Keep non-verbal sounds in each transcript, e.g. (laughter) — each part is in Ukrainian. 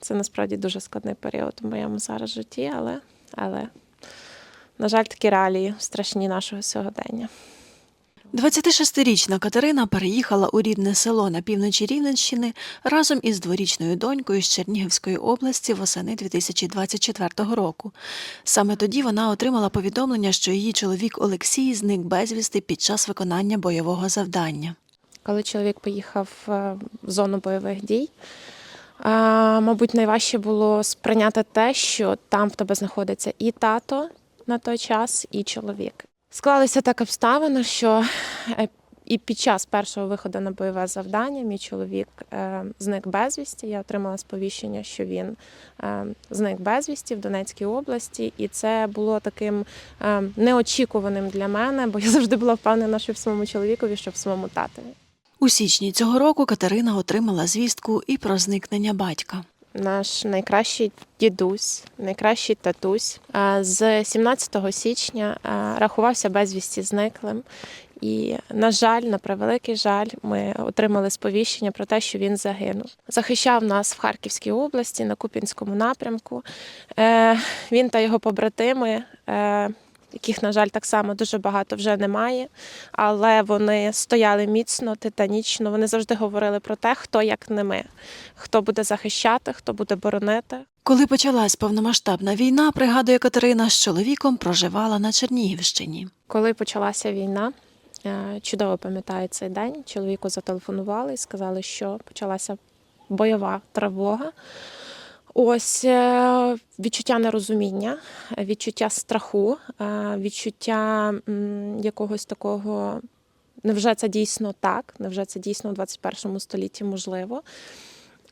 Це насправді дуже складний період у моєму зараз житті, але, але на жаль, такі реалії страшні нашого сьогодення. 26-річна Катерина переїхала у рідне село на півночі Рівненщини разом із дворічною донькою з Чернігівської області восени 2024 року. Саме тоді вона отримала повідомлення, що її чоловік Олексій зник безвісти під час виконання бойового завдання. Коли чоловік поїхав е, в зону бойових дій, мабуть, найважче було сприйняти те, що там в тебе знаходиться і тато на той час, і чоловік. Склалися так обставини, що е, і під час першого виходу на бойове завдання мій чоловік е, зник безвісті. Я отримала сповіщення, що він е, зник безвісті в Донецькій області, і це було таким неочікуваним для мене, бо я завжди була впевнена, що в своєму чоловікові, що в своєму татові. У січні цього року Катерина отримала звістку і про зникнення батька. Наш найкращий дідусь, найкращий татусь е, з 17 січня е, рахувався безвісті зниклим. І, на жаль, на превеликий жаль, ми отримали сповіщення про те, що він загинув. Захищав нас в Харківській області на Куп'янському напрямку. Е, Він та його побратими, яких, на жаль, так само дуже багато вже немає, але вони стояли міцно, титанічно. Вони завжди говорили про те, хто як не ми, хто буде захищати, хто буде боронити. Коли почалась повномасштабна війна, пригадує Катерина, з чоловіком проживала на Чернігівщині. Коли почалася війна, е, чудово пам'ятаю цей день. Чоловіку зателефонували і сказали, що почалася бойова тривога. Ось е, відчуття нерозуміння, відчуття страху, е, відчуття якогось такого. Невже це дійсно так? Невже це дійсно у 21 столітті можливо?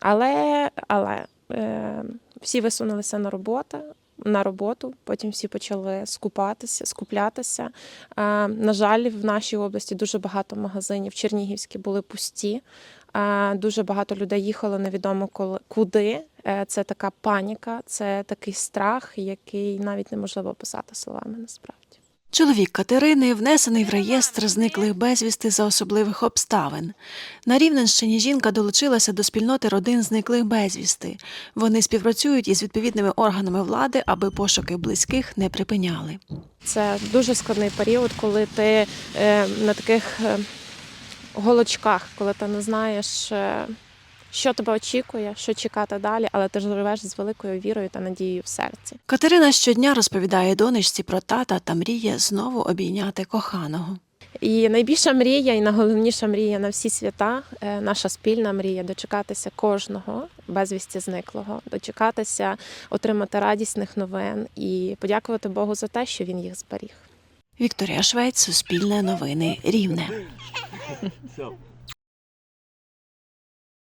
Але, але е, всі висунулися на роботу, на роботу, потім всі почали скупатися, скуплятися. На жаль, в нашій області дуже багато магазинів чернігівські були пусті. Дуже багато людей їхало невідомо коли куди. Е, це така паніка, це такий страх, який навіть неможливо описати словами насправді. Чоловік Катерини внесений в реєстр зниклих безвісти за особливих обставин. На Рівненщині жінка долучилася до спільноти родин зниклих безвісти. Вони співпрацюють із відповідними органами влади, аби пошуки близьких не припиняли. Це дуже складний період, коли ти е, на таких е, голочках, коли ти не знаєш, е, що тебе очікує, що чекати далі, але ти живеш з великою вірою та надією в серці. Катерина щодня розповідає донечці про тата та мріє знову обійняти коханого. І найбільша мрія, і найголовніша мрія на всі свята, е, наша спільна мрія дочекатися кожного безвісті зниклого, дочекатися, отримати радісних новин і подякувати Богу за те, що він їх зберіг. Вікторія Швець, Суспільне новини, Рівне. (laughs)